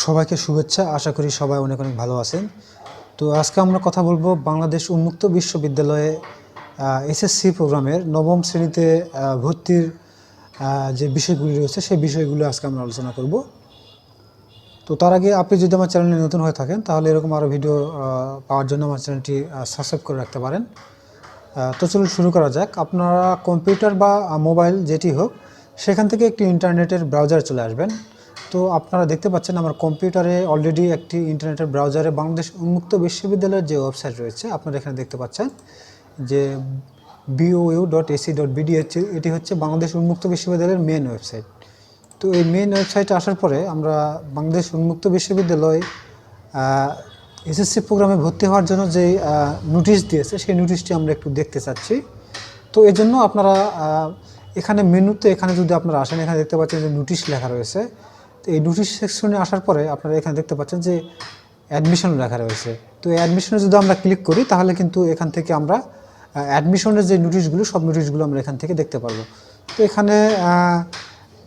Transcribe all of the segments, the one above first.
সবাইকে শুভেচ্ছা। আশা করি সবাই অনেক অনেক ভালো আছেন। তো আজকে আমরা কথা বলব বাংলাদেশ উন্মুক্ত বিশ্ববিদ্যালয়ে এসএসসি প্রোগ্রামের নবম শ্রেণীতে ভর্তির যে বিষয়গুলি রয়েছে সেই বিষয়গুলো আজকে আমরা আলোচনা করব। তো তার আগে আপনি যদি আমার চ্যানেলে নতুন হয়ে থাকেন, তাহলে এরকম আরও ভিডিও পাওয়ার জন্য আমার চ্যানেলটি সাবস্ক্রাইব করে রাখতে পারেন। তো চলুন শুরু করা যাক। আপনারা কম্পিউটার বা মোবাইল যেটি হোক, সেখান থেকে একটি ইন্টারনেটের ব্রাউজার চলে আসবেন। তো আপনারা দেখতে পাচ্ছেন আমার কম্পিউটারে অলরেডি একটি ইন্টারনেটের ব্রাউজারে বাংলাদেশ উন্মুক্ত বিশ্ববিদ্যালয়ের যে ওয়েবসাইট রয়েছে, আপনারা এখানে দেখতে পাচ্ছেন যে BOU dot AC dot BD হচ্ছে, এটি হচ্ছে বাংলাদেশ উন্মুক্ত বিশ্ববিদ্যালয়ের মেন ওয়েবসাইট তো এই মেন ওয়েবসাইটে আসার পরে আমরা বাংলাদেশ উন্মুক্ত বিশ্ববিদ্যালয় এসএসসি প্রোগ্রামে ভর্তি হওয়ার জন্য যে নোটিশ দিয়েছে, সেই নোটিশটি আমরা একটু দেখতে চাচ্ছি। তো এই জন্য আপনারা এখানে মেনুতে এখানে যদি আপনারা আসেন, এখানে দেখতে পাচ্ছেন যে নোটিশ লেখা রয়েছে। তো এই নোটিশ সেকশনে আসার পরে আপনারা এখানে দেখতে পাচ্ছেন যে অ্যাডমিশন লেখা রয়েছে। তো এই অ্যাডমিশনে যদি আমরা ক্লিক করি, তাহলে কিন্তু এখান থেকে আমরা অ্যাডমিশনের যে নোটিশগুলো সব নোটিশগুলো আমরা এখান থেকে দেখতে পারব। তো এখানে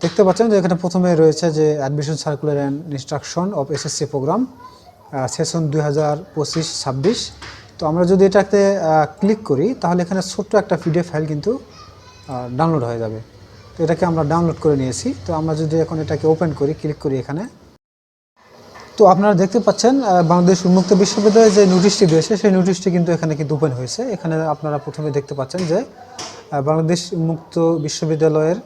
দেখতে পাচ্ছেন যে এখানে প্রথমে রয়েছে যে admission circular and instruction of SSC program session দুই হাজার পঁচিশ, ছাব্বিশ। তো আমরা যদি এটাতে ক্লিক করি, তাহলে এখানে ছোট্ট একটা পিডিএফ ফাইল কিন্তু ডাউনলোড হয়ে যাবে। তো এটাকে আমরা ডাউনলোড করে নিয়েছি। তো আমরা যদি এখন এটাকে ওপেন করি ক্লিক করি এখানে। তো আপনারা দেখতে পাচ্ছেন বাংলাদেশ উন্মুক্ত বিশ্ববিদ্যালয়ে যে নোটিশটি দিয়েছে সেই নোটিশটি কিন্তু এখানে কিন্তু ওপেন হয়েছে। এখানে আপনারা প্রথমে দেখতে পাচ্ছেন যে বাংলাদেশ উন্মুক্ত বিশ্ববিদ্যালয়ের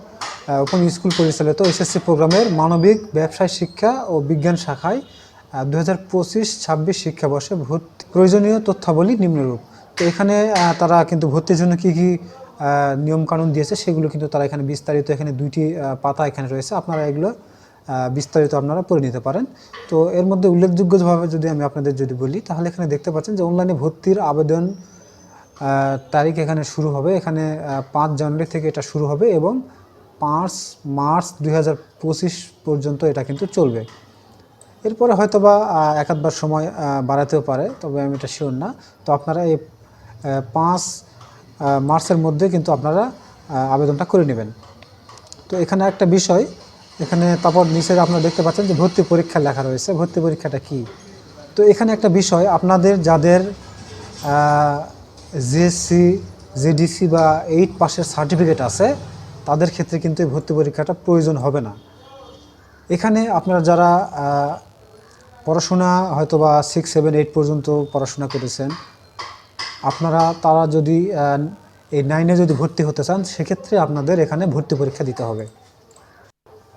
ওপেন স্কুল পরিচালিত এসএসসি প্রোগ্রামের মানবিক, ব্যবসায় শিক্ষা ও বিজ্ঞান শাখায় দু হাজার পঁচিশ ছাব্বিশ শিক্ষাবর্ষে ভর্তি প্রয়োজনীয় তথ্যাবলী নিম্নরূপ। তো এখানে তারা কিন্তু ভর্তির জন্য কী কী নিয়মকানুন দিয়েছে, সেগুলো কিন্তু তারা এখানে বিস্তারিত এখানে দুইটি পাতা এখানে রয়েছে। আপনারা এগুলো বিস্তারিত আপনারা পড়ে নিতে পারেন। তো এর মধ্যে উল্লেখযোগ্যভাবে যদি আমি আপনাদের যদি বলি, তাহলে এখানে দেখতে পাচ্ছেন যে অনলাইনে ভর্তির আবেদন তারিখ এখানে শুরু হবে। এখানে পাঁচ জানুয়ারি থেকে এটা শুরু হবে এবং পাঁচ মার্চ দু হাজার পঁচিশ পর্যন্ত এটা কিন্তু চলবে। এরপরে হয়তো বা এক আধবার সময় বাড়াতেও পারে, তবে আমি এটা শিওর না। তো আপনারা এই পাঁচ মার্চের মধ্যে কিন্তু আপনারা আবেদনটা করে নেবেন। তো এখানে একটা বিষয়, এখানে তারপর নিচে আপনারা দেখতে পাচ্ছেন যে ভর্তি পরীক্ষা লেখা রয়েছে। ভর্তি পরীক্ষাটা কি? তো এখানে একটা বিষয়, আপনাদের যাদের জিএসসি জিডিসি বা এইট পাসের সার্টিফিকেট আছে, তাদের ক্ষেত্রে কিন্তু এই ভর্তি পরীক্ষাটা প্রয়োজন হবে না। এখানে আপনারা যারা পড়াশোনা হয়তো বা সিক্স সেভেন এইট পর্যন্ত পড়াশোনা করেছেন আপনারা, তারা যদি এই নাইনে যদি ভর্তি হতে চান, সেক্ষেত্রে আপনাদের এখানে ভর্তি পরীক্ষা দিতে হবে।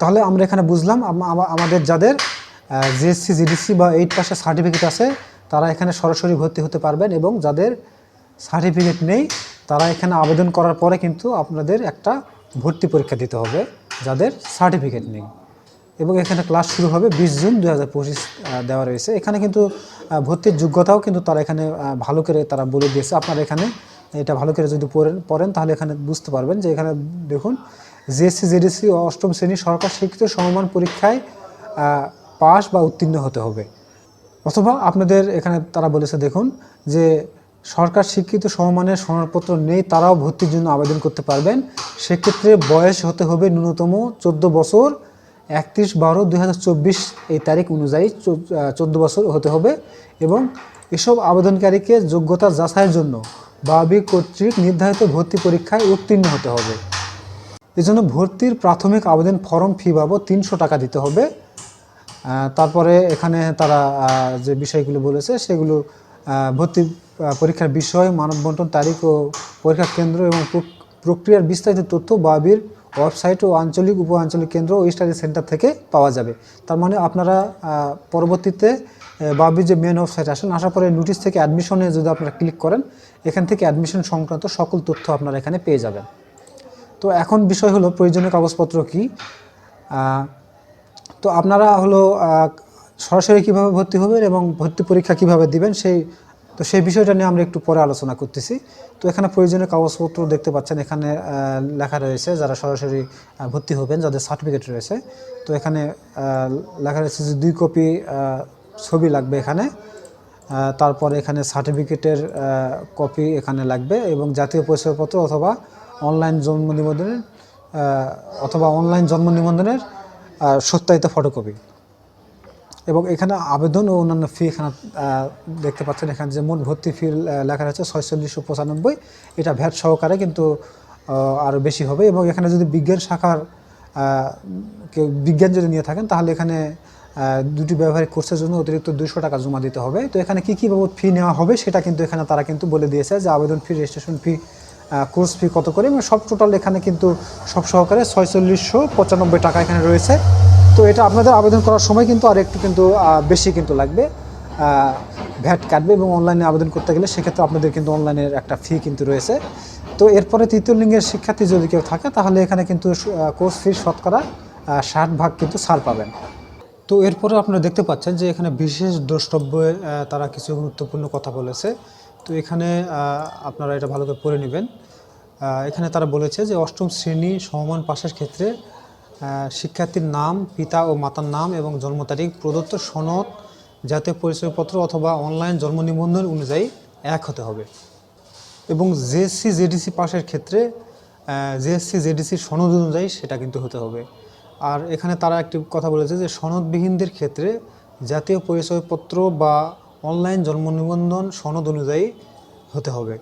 তাহলে আমরা এখানে বুঝলাম আমাদের যাদের জিএসসি জিডিসি বা এইট পাসের সার্টিফিকেট আছে, তারা এখানে সরাসরি ভর্তি হতে পারবেন এবং যাদের সার্টিফিকেট নেই, তারা এখানে আবেদন করার পরে কিন্তু আপনাদের একটা ভর্তি পরীক্ষা দিতে হবে, যাদের সার্টিফিকেট নেই। এবং এখানে ক্লাস শুরু হবে বিশ জুন দু হাজার পঁচিশ দেওয়া রয়েছে। এখানে কিন্তু ভর্তির যোগ্যতাও কিন্তু তারা এখানে ভালো করে তারা বলে দিয়েছে। আপনারা এখানে এটা ভালো করে যদি পড়েন পড়েন তাহলে এখানে বুঝতে পারবেন যে এখানে দেখুন জিএসসি জেডিসি ও অষ্টম শ্রেণি সরকার স্বীকৃত সমমান পরীক্ষায় পাশ বা উত্তীর্ণ হতে হবে। অথবা আপনাদের এখানে তারা বলেছে, দেখুন, যে সরকার স্বীকৃত সমমানের সনদপত্র নেই, তারাও ভর্তির জন্য আবেদন করতে পারবেন। সেক্ষেত্রে বয়স হতে হবে ন্যূনতম চোদ্দ বছর একত্রিশ বারো দুই এই তারিখ অনুযায়ী চোদ্দ বছর হতে হবে এবং এসব আবেদনকারীকে যোগ্যতা যাচাইয়ের জন্য বাবি কর্তৃক নির্ধারিত ভর্তি পরীক্ষায় উত্তীর্ণ হতে হবে। এজন্য ভর্তির প্রাথমিক আবেদন ফর্ম ফি বাবদ তিনশো টাকা দিতে হবে। তারপরে এখানে তারা যে বিষয়গুলো বলেছে সেগুলো ভর্তি পরীক্ষার বিষয় মানব বন্টন তারিখ ও পরীক্ষা কেন্দ্র এবং প্রক্রিয়ার বিস্তারিত তথ্য বাবির ওয়েবসাইট ও আঞ্চলিক উপ আঞ্চলিক কেন্দ্র ও স্টাডি সেন্টার থেকে পাওয়া যাবে। তার মানে আপনারা পরবর্তীতে বাবির যে মেন ওয়েবসাইট আসেন, আসার পরে নোটিশ থেকে অ্যাডমিশনে যদি আপনারা ক্লিক করেন, এখান থেকে অ্যাডমিশন সংক্রান্ত সকল তথ্য আপনারা এখানে পেয়ে যাবেন। তো এখন বিষয় হলো, প্রয়োজনীয় কাগজপত্র কি? তো আপনারা হলো সরাসরি কীভাবে ভর্তি হবেন এবং ভর্তি পরীক্ষা কীভাবে দিবেন, সেই তো সেই বিষয়টা নিয়ে আমরা একটু পরে আলোচনা করতেছি। তো এখানে প্রয়োজনীয় কাগজপত্র দেখতে পাচ্ছেন, এখানে লেখা রয়েছে যারা সরাসরি ভর্তি হবেন, যাদের সার্টিফিকেট রয়েছে। তো এখানে লেখা রয়েছে যে দুই কপি ছবি লাগবে এখানে। তারপরে এখানে সার্টিফিকেটের কপি এখানে লাগবে এবং জাতীয় পরিচয়পত্র অথবা অনলাইন জন্ম নিবন্ধনের অথবা অনলাইন জন্ম নিবন্ধনের সত্যায়িত ফটোকপি এবং এখানে আবেদন ও অন্যান্য ফি এখানে দেখতে পাচ্ছেন এখানে যে মোট ভর্তি ফি লেখা রয়েছে ছয়চল্লিশশো পঁচানব্বই। এটা ভ্যাট সহকারে কিন্তু আরও বেশি হবে এবং এখানে যদি বিজ্ঞান শাখার কেউ বিজ্ঞান যদি নিয়ে থাকেন, তাহলে এখানে দুটি ব্যবহারিক কোর্সের জন্য অতিরিক্ত দুশো টাকা জমা দিতে হবে। তো এখানে কী কী বাবদ ফি নেওয়া হবে সেটা কিন্তু এখানে তারা কিন্তু বলে দিয়েছে যে আবেদন ফি রেজিস্ট্রেশন ফি কোর্স ফি কত করে, এবং সব টোটাল এখানে কিন্তু সব সহকারে ছয়চল্লিশশো পঁচানব্বই টাকা এখানে রয়েছে। তো এটা আপনাদের আবেদন করার সময় কিন্তু আর একটু কিন্তু বেশি কিন্তু লাগবে। ভ্যাট কাটবে এবং অনলাইনে আবেদন করতে গেলে সেক্ষেত্রে আপনাদের কিন্তু অনলাইনের একটা ফি কিন্তু রয়েছে। তো এরপরে তৃতীয় লিঙ্গের শিক্ষার্থী যদি কেউ থাকে, তাহলে এখানে কিন্তু কোর্স ফি শতকরা ষাট ভাগ কিন্তু ছাড় পাবেন। তো এরপরে আপনারা দেখতে পাচ্ছেন যে এখানে বিশেষ দ্রষ্টব্যে তারা কিছু গুরুত্বপূর্ণ কথা বলেছে। তো এখানে আপনারা এটা ভালো করে পড়ে নেবেন। এখানে তারা বলেছে যে অষ্টম শ্রেণি সমমান পাশের ক্ষেত্রে শিক্ষার্থীর নাম, পিতা ও মাতার নাম এবং জন্ম তারিখ, প্রদত্ত সনদ, জাতীয় পরিচয়পত্র অথবা অনলাইন জন্ম নিবন্ধন অনুযায়ী এক হতে হবে। এবং জেএসসি, জেডিসি পাশের ক্ষেত্রে জেএসসি জেডিসির সনদ অনুযায়ী সেটা কিন্তু হতে হবে। আর এখানে তারা একটি কথা বলেছে যে সনদবিহীনদের ক্ষেত্রে জাতীয় পরিচয়পত্র বা অনলাইন জন্ম নিবন্ধন সনদ অনুযায়ী হতে হবে।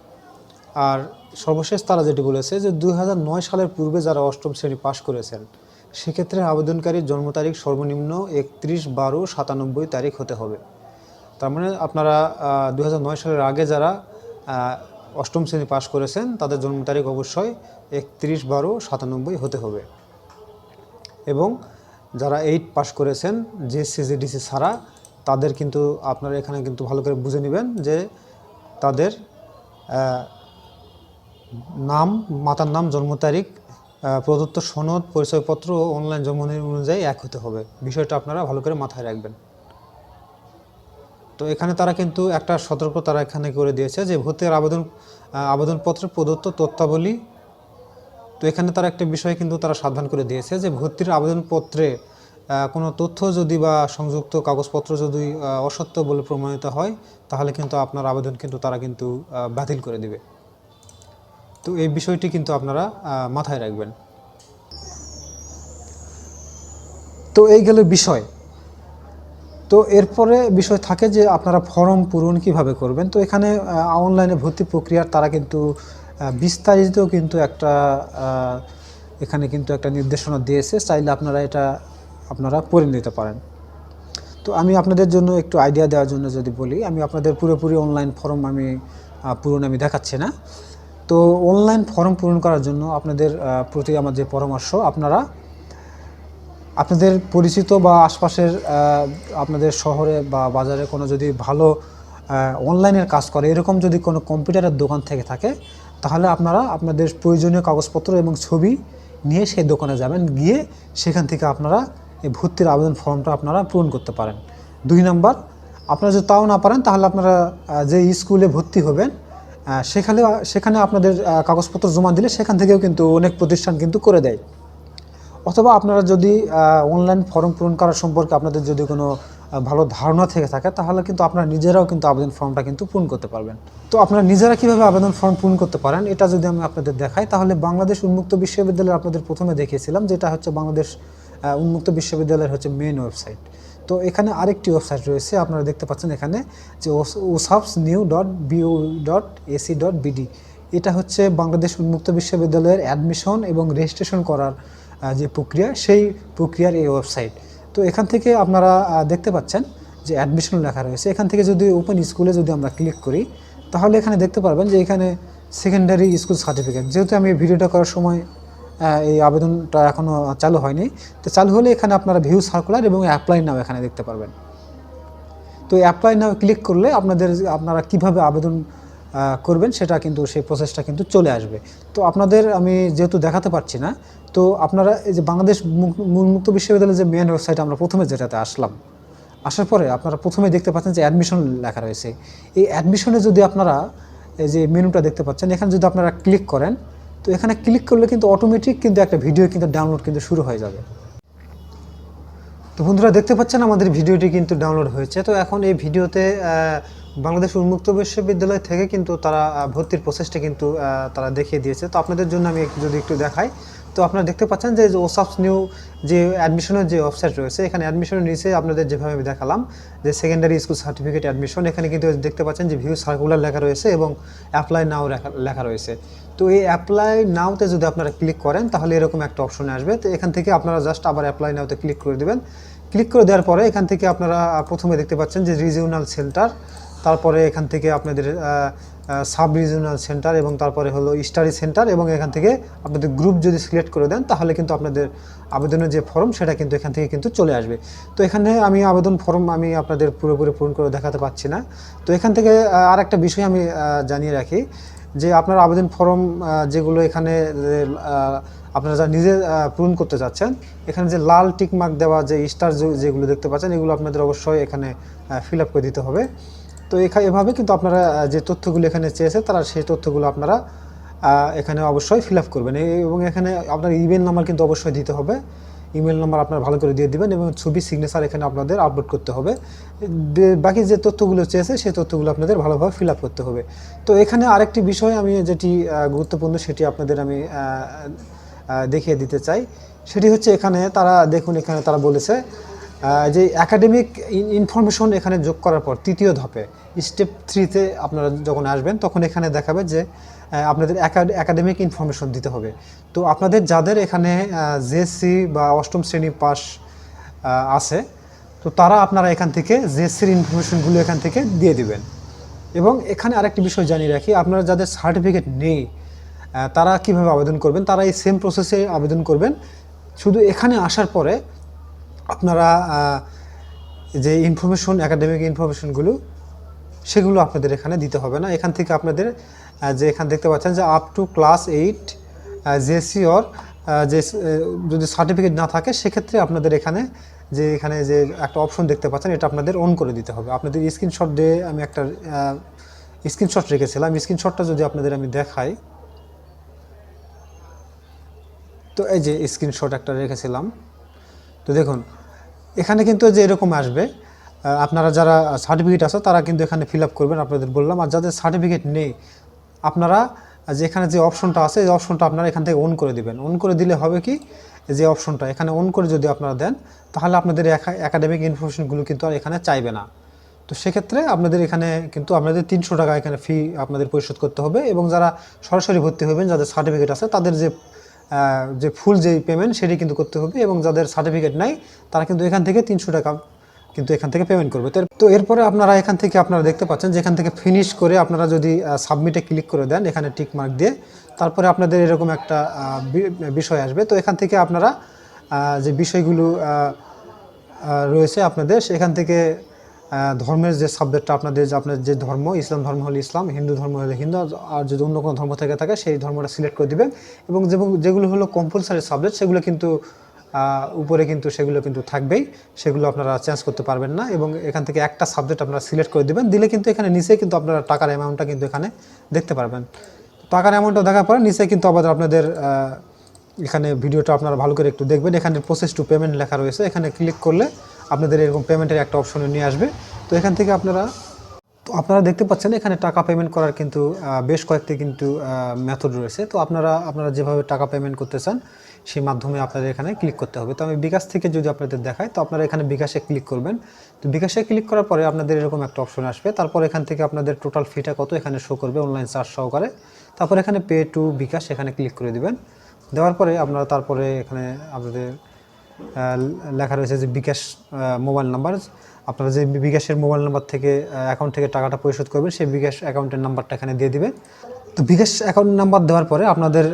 আর সর্বশেষ তারা যেটি বলেছে যে দু হাজার নয় সালের পূর্বে যারা অষ্টম শ্রেণি পাশ করেছেন সেক্ষেত্রে আবেদনকারীর জন্ম তারিখ সর্বনিম্ন একত্রিশ বারো সাতানব্বই তারিখ হতে হবে। তার মানে আপনারা দু হাজার নয় সালের আগে যারা অষ্টম শ্রেণি পাশ করেছেন, তাদের জন্ম তারিখ অবশ্যই একত্রিশ বারো সাতানব্বই হতে হবে। এবং যারা এইট পাশ করেছেন যে সিজিডিসি ছাড়া, তাদের কিন্তু আপনারা এখানে কিন্তু ভালো করে বুঝে নেবেন যে তাদের নাম, মাতার নাম, জন্ম তারিখ প্রদত্ত সনদ, পরিচয়পত্র ও অনলাইন নিবন্ধন অনুযায়ী এক হতে হবে। বিষয়টা আপনারা ভালো করে মাথায় রাখবেন। তো এখানে তারা কিন্তু একটা সতর্ক তারা এখানে করে দিয়েছে যে ভর্তির আবেদন আবেদনপত্রে প্রদত্ত তথ্যাবলী। তো এখানে তারা একটা বিষয় কিন্তু তারা সাবধান করে দিয়েছে যে ভর্তির আবেদনপত্রে কোনো তথ্য যদি বা সংযুক্ত কাগজপত্র যদি অসত্য বলে প্রমাণিত হয়, তাহলে কিন্তু আপনার আবেদন কিন্তু তারা কিন্তু বাতিল করে দিবে। তো এই বিষয়টি কিন্তু আপনারা মাথায় রাখবেন। তো এই গেল বিষয়। তো এরপরে বিষয় থাকে যে আপনারা ফর্ম পূরণ কীভাবে করবেন। তো এখানে অনলাইনে ভর্তি প্রক্রিয়ার তারা কিন্তু বিস্তারিত কিন্তু একটা এখানে কিন্তু একটা নির্দেশনা দিয়েছে। চাইলে আপনারা এটা আপনারা পড়ে নিতে পারেন। তো আমি আপনাদের জন্য একটু আইডিয়া দেওয়ার জন্য যদি বলি, আমি আপনাদের পুরোপুরি অনলাইন ফর্ম আমি পূরণ আমি দেখাচ্ছি না। তো অনলাইন ফর্ম পূরণ করার জন্য আপনাদের প্রতি আমার যে পরামর্শ, আপনারা, আপনাদের পরিচিত বা আশপাশের আপনাদের শহরে বা বাজারে কোনো যদি ভালো অনলাইনের কাজ করে, এরকম যদি কোনো কম্পিউটারের দোকান থেকে থাকে, তাহলে আপনারা আপনাদের প্রয়োজনীয় কাগজপত্র এবং ছবি নিয়ে সেই দোকানে যাবেন। গিয়ে সেখান থেকে আপনারা এই ভর্তির আবেদন ফর্মটা আপনারা পূরণ করতে পারেন। দুই নাম্বার, আপনারা যদি তাও না পারেন, তাহলে আপনারা যে স্কুলে ভর্তি হবেন সেখানে সেখানে আপনাদের কাগজপত্র জমা দিলে সেখান থেকেও কিন্তু অনেক প্রতিষ্ঠান কিন্তু করে দেয়। অথবা আপনারা যদি অনলাইন ফর্ম পূরণ করার সম্পর্কে আপনাদের যদি কোনো ভালো ধারণা থেকে থাকে, তাহলে কিন্তু আপনারা নিজেরাও কিন্তু আবেদন ফর্মটা কিন্তু পূরণ করতে পারবেন। তো আপনারা নিজেরা কীভাবে আবেদন ফর্ম পূরণ করতে পারেন, এটা যদি আমি আপনাদের দেখাই, তাহলে বাংলাদেশ উন্মুক্ত বিশ্ববিদ্যালয় আপনাদের প্রথমে দেখিয়েছিলাম, যেটা হচ্ছে বাংলাদেশ উন্মুক্ত বিশ্ববিদ্যালয়ের হচ্ছে মেন ওয়েবসাইট তো এখানে আরেকটি ওয়েবসাইট রয়েছে, আপনারা দেখতে পাচ্ছেন এখানে যে ওসাপস new dot BO dot AC dot BD এটা হচ্ছে বাংলাদেশ উন্মুক্ত বিশ্ববিদ্যালয়ের অ্যাডমিশন এবং রেজিস্ট্রেশন করার যে প্রক্রিয়া, সেই প্রক্রিয়ার এই ওয়েবসাইট। তো এখান থেকে আপনারা দেখতে পাচ্ছেন যে অ্যাডমিশন লেখা রয়েছে। এখান থেকে যদি ওপেন স্কুলে যদি আমরা ক্লিক করি, তাহলে এখানে দেখতে পারবেন যে এখানে সেকেন্ডারি স্কুল সার্টিফিকেট। যেহেতু আমি ভিডিওটা করার সময় এই আবেদনটা এখনও চালু হয়নি। তো চালু হলে এখানে আপনারা ভিউ সার্কুলার এবং অ্যাপ্লাই নাও এখানে দেখতে পারবেন। তো অ্যাপ্লাই নাও ক্লিক করলে আপনাদের আপনারা কীভাবে আবেদন করবেন সেটা কিন্তু সেই প্রসেসটা কিন্তু চলে আসবে। তো আপনাদের আমি যেহেতু দেখাতে পারছি না, তো আপনারা এই যে বাংলাদেশ মুক- উন্মুক্ত বিশ্ববিদ্যালয়ের যে মেন ওয়েবসাইট আমরা প্রথমে যেটাতে আসলাম, আসার পরে আপনারা প্রথমে দেখতে পাচ্ছেন যে অ্যাডমিশন লেখা রয়েছে। এই অ্যাডমিশনে যদি আপনারা এই যে মেনুটা দেখতে পাচ্ছেন, এখানে যদি আপনারা ক্লিক করেন তো এখানে ক্লিক করলে কিন্তু অটোমেটিক কিন্তু একটা ভিডিও কিন্তু ডাউনলোড কিন্তু শুরু হয়ে যাবে। তো বন্ধুরা দেখতে পাচ্ছেন আমাদের ভিডিওটি কিন্তু ডাউনলোড হয়েছে। তো এখন এই ভিডিওতে বাংলাদেশ উন্মুক্ত বিশ্ববিদ্যালয় থেকে কিন্তু তারা ভর্তির প্রসেসটা কিন্তু তারা দেখিয়ে দিয়েছে। তো আপনাদের জন্য আমি একটু যদি একটু দেখাই তো আপনারা দেখতে পাচ্ছেন যে ওসাপস নিউ যে অ্যাডমিশনের যে ওয়েবসাইট রয়েছে, এখানে অ্যাডমিশনের নিচে আপনাদের যেভাবে আমি দেখালাম যে সেকেন্ডারি স্কুল সার্টিফিকেট অ্যাডমিশন এখানে কিন্তু দেখতে পাচ্ছেন যে ভিউ সার্কুলার লেখা রয়েছে এবং অ্যাপ্লাই নাও লেখা রয়েছে। তো এই অ্যাপ্লাই নাওতে যদি আপনারা ক্লিক করেন, তাহলে এরকম একটা অপশন আসবে। তো এখান থেকে আপনারা জাস্ট আবার অ্যাপ্লাই নাওতে ক্লিক করে দেবেন। ক্লিক করে দেওয়ার পরে এখান থেকে আপনারা প্রথমে দেখতে পাচ্ছেন যে রিজিওনাল সেন্টার তারপরে এখান থেকে আপনাদের সাব রিজিওনাল সেন্টার এবং তারপরে হলো স্টাডি সেন্টার এবং এখান থেকে আপনাদের গ্রুপ যদি সিলেক্ট করে দেন, তাহলে কিন্তু আপনাদের আবেদনের যে ফর্ম সেটা কিন্তু এখান থেকে কিন্তু চলে আসবে। তো এখানে আমি আবেদন ফর্ম আমি আপনাদের পুরোপুরি পূরণ করে দেখাতে পাচ্ছি না। তো এখান থেকে আর একটা বিষয় আমি জানিয়ে রাখি যে আপনার আবেদন ফর্ম যেগুলো এখানে আপনারা যা নিজে পূরণ করতে চাচ্ছেন, এখানে যে লাল টিক মার্ক দেওয়া যে স্টার যেগুলো দেখতে পাচ্ছেন, এগুলো আপনাদের অবশ্যই এখানে ফিল আপ করে দিতে হবে। তো এখানে এভাবে কিন্তু আপনারা যে তথ্যগুলো এখানে চেয়েছে, তারা সেই তথ্যগুলো আপনারা এখানে অবশ্যই ফিল করবেন। এবং এখানে আপনার ইমেল নাম্বার কিন্তু অবশ্যই দিতে হবে। ইমেল নাম্বার আপনার ভালো করে দিয়ে দিবেন এবং ছবি সিগনেচার এখানে আপনাদের আপলোড করতে হবে। বাকি যে তথ্যগুলো চেয়েছে, সেই তথ্যগুলো আপনাদের ভালোভাবে ফিল করতে হবে। তো এখানে আরেকটি বিষয় আমি যেটি গুরুত্বপূর্ণ, সেটি আপনাদের আমি দেখিয়ে দিতে চাই। সেটি হচ্ছে এখানে তারা, দেখুন এখানে তারা বলেছে যে একাডেমিক ইনফরমেশন এখানে যোগ করার পর তৃতীয় ধাপে স্টেপ থ্রিতে আপনারা যখন আসবেন, তখন এখানে দেখাবে যে আপনাদের একাডেমিক ইনফরমেশন দিতে হবে। তো আপনাদের যাদের এখানে জেএসসি বা অষ্টম শ্রেণি পাস আছে, তো তারা আপনারা এখান থেকে জেএসসির ইনফরমেশনগুলো এখান থেকে দিয়ে দিবেন। এবং এখানে আরেকটি বিষয় জানিয়ে রাখি, আপনারা যাদের সার্টিফিকেট নেই তারা কীভাবে আবেদন করবেন? তারা এই সেম প্রসেসে আবেদন করবেন। শুধু এখানে আসার পরে আপনারা যে ইনফরমেশন একাডেমিক ইনফরমেশনগুলো সেগুলো আপনাদের এখানে দিতে হবে না। এখান থেকে আপনাদের যে এখানে দেখতে পাচ্ছেন যে up to class eight JC or যে যদি সার্টিফিকেট না থাকে, সেক্ষেত্রে আপনাদের এখানে যে এখানে যে একটা অপশন দেখতে পাচ্ছেন, এটা আপনাদের অন করে দিতে হবে। আপনাদের স্ক্রিনশট দিয়ে আমি একটা স্ক্রিনশট রেখেছিলাম। স্ক্রিনশটটা যদি আপনাদের আমি দেখাই, তো এই যে স্ক্রিনশট একটা রেখেছিলাম। তো দেখুন এখানে কিন্তু যে এরকম আসবে আপনারা যারা সার্টিফিকেট আছে তারা কিন্তু এখানে ফিল আপ করবেন, আপনাদের বললাম। আর যাদের সার্টিফিকেট নেই, আপনারা যে এখানে যে অপশনটা আছে, এই অপশনটা আপনারা এখান থেকে অন করে দিবেন। অন করে দিলে হবে কি যে অপশনটা, এখানে অন করে যদি আপনারা দেন, তাহলে আপনাদের একাডেমিক ইনফরমেশনগুলো কিন্তু আর এখানে চাইবে না। তো সেক্ষেত্রে আপনাদের এখানে কিন্তু আপনাদের তিনশো টাকা এখানে ফি আপনাদের পরিশোধ করতে হবে এবং যারা সরাসরি ভর্তি হবেন, যাদের সার্টিফিকেট আছে, তাদের যে যে ফুল যেই পেমেন্ট সেটি কিন্তু করতে হবে এবং যাদের সার্টিফিকেট নাই, তারা কিন্তু এখান থেকে তিনশো টাকা কিন্তু এখান থেকে পেমেন্ট করবে। তো- এরপরে আপনারা এখান থেকে আপনারা দেখতে পাচ্ছেন যে এখান থেকে ফিনিশ করে আপনারা যদি সাবমিটে ক্লিক করে দেন, এখানে টিক মার্ক দিয়ে, তারপরে আপনাদের এরকম একটা বিষয় আসবে। তো এখান থেকে আপনারা যে বিষয়গুলো রয়েছে আপনাদের, সেখান থেকে ধর্মের যে সাবজেক্টটা আপনাদের যে আপনার যে ধর্ম, ইসলাম ধর্ম হলে ইসলাম, হিন্দু ধর্ম হলে হিন্দু, আর যদি অন্য কোনো ধর্ম থেকে থাকে, সেই ধর্মটা সিলেক্ট করে দিবেন। এবং যেগুলো হলো কম্পালসারি সাবজেক্ট সেগুলো কিন্তু উপরে কিন্তু, সেগুলো কিন্তু থাকবেই। সেগুলো আপনারা চেঞ্জ করতে পারবেন না। এবং এখান থেকে একটা সাবজেক্ট আপনারা সিলেক্ট করে দিবেন। দিলে কিন্তু এখানে নিচে কিন্তু আপনারা টাকার অ্যামাউন্টটা কিন্তু এখানে দেখতে পারবেন। টাকার অ্যামাউন্টটা দেখার পরে নিচে কিন্তু আবার আপনাদের এখানে ভিডিওটা আপনারা ভালো করে একটু দেখবেন। এখানে প্রসেস টু পেমেন্ট লেখা রয়েছে। এখানে ক্লিক করলে আপনাদের এরকম পেমেন্টের একটা অপশনে নিয়ে আসবে। তো এখান থেকে আপনারা, তো আপনারা দেখতে পাচ্ছেন এখানে টাকা পেমেন্ট করার কিন্তু বেশ কয়েকটি কিন্তু মেথড রয়েছে। তো আপনারা আপনারা যেভাবে টাকা পেমেন্ট করতে চান, সেই মাধ্যমে আপনাদের এখানে ক্লিক করতে হবে। তো আমি বিকাশ থেকে যদি আপনাদের দেখাই, তো আপনারা এখানে বিকাশে ক্লিক করবেন। তো বিকাশে ক্লিক করার পরে আপনাদের এরকম একটা অপশন আসবে। তারপর এখান থেকে আপনাদের টোটাল ফিটা কত এখানে শো করবে অনলাইন চার্জ সহকারে। তারপর এখানে পে টু বিকাশ এখানে ক্লিক করে দিবেন। দেওয়ার পরে আপনারা, তারপরে এখানে আপনাদের লেখা রয়েছে যে বিকাশ মোবাইল নাম্বার আপনারা যে বিকাশের মোবাইল নাম্বার থেকে অ্যাকাউন্ট থেকে টাকাটা পরিশোধ করবেন, সেই বিকাশ অ্যাকাউন্টের নাম্বারটা এখানে দিয়ে দিবেন তো বিকাশ অ্যাকাউন্ট নাম্বার দেওয়ার পরে আপনাদের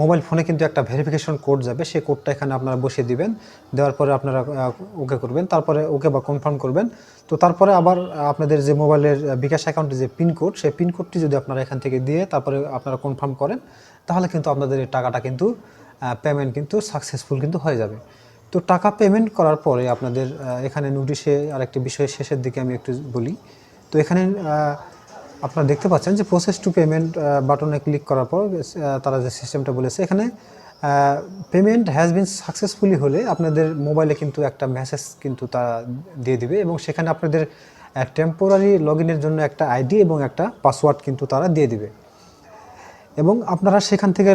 মোবাইল ফোনে কিন্তু একটা ভেরিফিকেশন কোড যাবে, সেই কোডটা এখানে আপনারা বসিয়ে দিবেন। দেওয়ার পরে আপনারা ওকে করবেন, তারপরে ওকে বা কনফার্ম করবেন। তো তারপরে আবার আপনাদের যে মোবাইলের বিকাশ অ্যাকাউন্টে যে পিনকোড সেই পিনকোডটি যদি আপনারা এখান থেকে দিয়ে তারপরে আপনারা কনফার্ম করেন, তাহলে কিন্তু আপনাদের এই টাকাটা কিন্তু পেমেন্ট কিন্তু সাকসেসফুল কিন্তু হয়ে যাবে। তো টাকা পেমেন্ট করার পরে আপনাদের এখানে নোটিশে আরেকটি বিষয় শেষের দিকে আমি একটু বলি। তো এখানে আপনারা দেখতে পাচ্ছেন যে প্রসেস টু পেমেন্ট বাটনে ক্লিক করার পর তারা যে সিস্টেমটা বলেছে, এখানে পেমেন্ট হ্যাজ বিন সাকসেসফুলি হলে আপনাদের মোবাইলে কিন্তু একটা মেসেজ কিন্তু তারা দিয়ে দিবে এবং সেখানে আপনাদের টেম্পোরারি লগ জন্য একটা আইডি এবং একটা পাসওয়ার্ড কিন্তু তারা দিয়ে দিবে। এবং আপনারা সেখান থেকে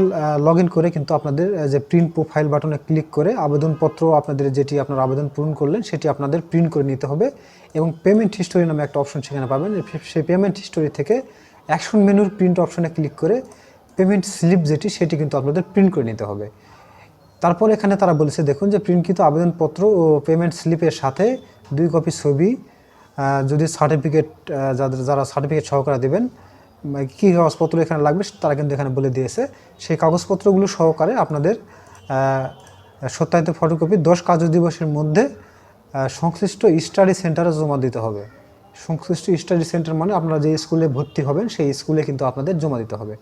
লগ করে কিন্তু আপনাদের যে প্রিন্ট প্রোফাইল বাটনে ক্লিক করে আবেদনপত্র আপনাদের যেটি আপনার আবেদন পূরণ করলেন সেটি আপনাদের প্রিন্ট করে নিতে হবে এবং পেমেন্ট হিস্টোরি নামে একটা অপশন সেখানে পাবেন। সেই পেমেন্ট হিস্টোরি থেকে অ্যাকশন মেনুর প্রিন্ট অপশনে ক্লিক করে পেমেন্ট স্লিপ যেটি সেটি কিন্তু আপনাদের প্রিন্ট করে নিতে হবে। তারপর এখানে তারা বলেছে, দেখুন যে প্রিন্টকৃত আবেদনপত্র ও পেমেন্ট স্লিপের সাথে দুই কপি ছবি যদি সার্টিফিকেট যারা সার্টিফিকেট সহকারে দেবেন কী কাগজপত্র এখানে লাগবে তারা কিন্তু এখানে বলে দিয়েছে। সেই কাগজপত্রগুলো সহকারে আপনাদের সত্যায়িত ফটোকপি দশ কার্য দিবসের মধ্যে সংশ্লিষ্ট স্টাডি সেন্টারে জমা দিতে হবে। সংশ্লিষ্ট স্টাডি সেন্টার মানে আপনারা যে স্কুলে ভর্তি হবেন, সেই স্কুলে কিন্তু আপনাদের জমা দিতে হবে।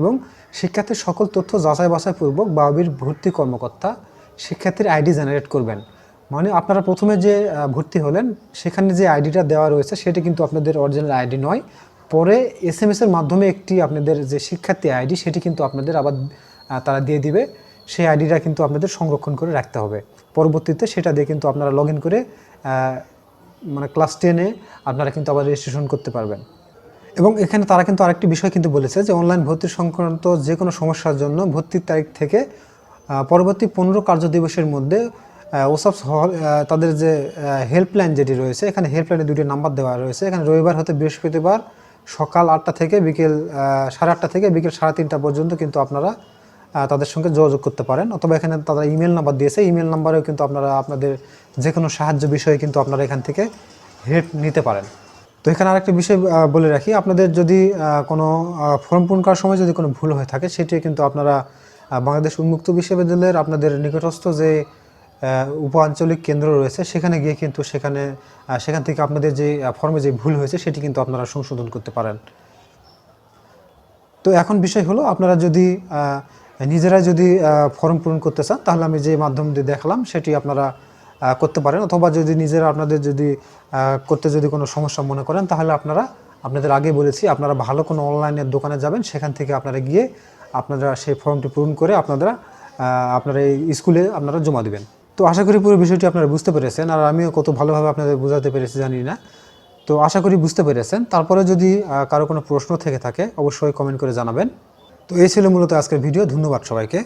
এবং শিক্ষার্থীর সকল তথ্য যাচাই বাছাই পূর্বক বাবির ভর্তি কর্মকর্তা শিক্ষার্থীর আইডি জেনারেট করবেন। মানে আপনারা প্রথমে যে ভর্তি হলেন, সেখানে যে আইডিটা দেওয়া রয়েছে, সেটি কিন্তু আপনাদের অরিজিনাল আইডি নয়। পরে এস এম এর মাধ্যমে একটি আপনাদের যে শিক্ষার্থী আইডি, সেটি কিন্তু আপনাদের আবার তারা দিয়ে দিবে। সেই আইডিটা কিন্তু আপনাদের সংরক্ষণ করে রাখতে হবে। পরবর্তীতে সেটা দিয়ে কিন্তু আপনারা লগ করে মানে ক্লাস টেনে আপনারা কিন্তু আবার রেজিস্ট্রেশন করতে পারবেন। এবং এখানে তারা কিন্তু আরেকটি বিষয় কিন্তু বলেছে যে অনলাইন ভর্তি সংক্রান্ত যে কোনো সমস্যার জন্য ভর্তির তারিখ থেকে পরবর্তী পনেরো কার্য দিবসের মধ্যে ওসব তাদের যে হেল্পলাইন যেটি রয়েছে, এখানে হেল্পলাইনে দুটি নাম্বার দেওয়া রয়েছে। এখানে রবিবার হতে বৃহস্পতিবার সকাল আটটা থেকে বিকেল সাড়ে আটটা থেকে বিকেল সাড়ে তিনটা পর্যন্ত কিন্তু আপনারা তাদের সঙ্গে যোগাযোগ করতে পারেন। অথবা এখানে তারা ইমেল নাম্বার দিয়েছে ইমেল নাম্বারেও কিন্তু আপনারা আপনাদের যে কোনো সাহায্য বিষয়ে কিন্তু আপনারা এখান থেকে হেল্প নিতে পারেন। তো এখানে আরেকটা বিষয় বলে রাখি, আপনাদের যদি কোনো ফর্ম পূরণ করার সময় যদি কোনো ভুল হয়ে থাকে, সেটি কিন্তু আপনারা বাংলাদেশ উন্মুক্ত বিশ্ববিদ্যালয়ের আপনাদের নিকটস্থ যে উপ আঞ্চলিক কেন্দ্র রয়েছে সেখানে গিয়ে কিন্তু সেখানে সেখান থেকে আপনাদের যে ফর্মে যে ভুল হয়েছে সেটি কিন্তু আপনারা সংশোধন করতে পারেন। তো এখন বিষয় হলো আপনারা যদি আহ, নিজেরাই যদি ফর্ম পূরণ করতে চান তাহলে আমি যে মাধ্যম দিয়ে দেখালাম সেটি আপনারা করতে পারেন। অথবা যদি নিজেরা আপনাদের যদি করতে যদি কোনো সমস্যা মনে করেন তাহলে আপনারা আপনাদের আগে বলেছি আপনারা ভালো কোনো অনলাইনের দোকানে যাবেন সেখান থেকে আপনারা গিয়ে আপনারা সেই ফর্মটি পূরণ করে আপনারা আপনারা এই স্কুলে আপনারা জমা দিবেন। তো আশা করি পুরো বিষয়টি আপনারা বুঝতে পেরেছেন, আর আমিও কত ভালোভাবে আপনাদের বোঝাতে পেরেছি জানি না। তো আশা করি বুঝতে পেরেছেন। তারপরে যদি কারও কোনো প্রশ্ন থেকে থাকে, অবশ্যই কমেন্ট করে জানাবেন। তো এই ছিল মূলত আজকের ভিডিও, ধন্যবাদ সবাইকে।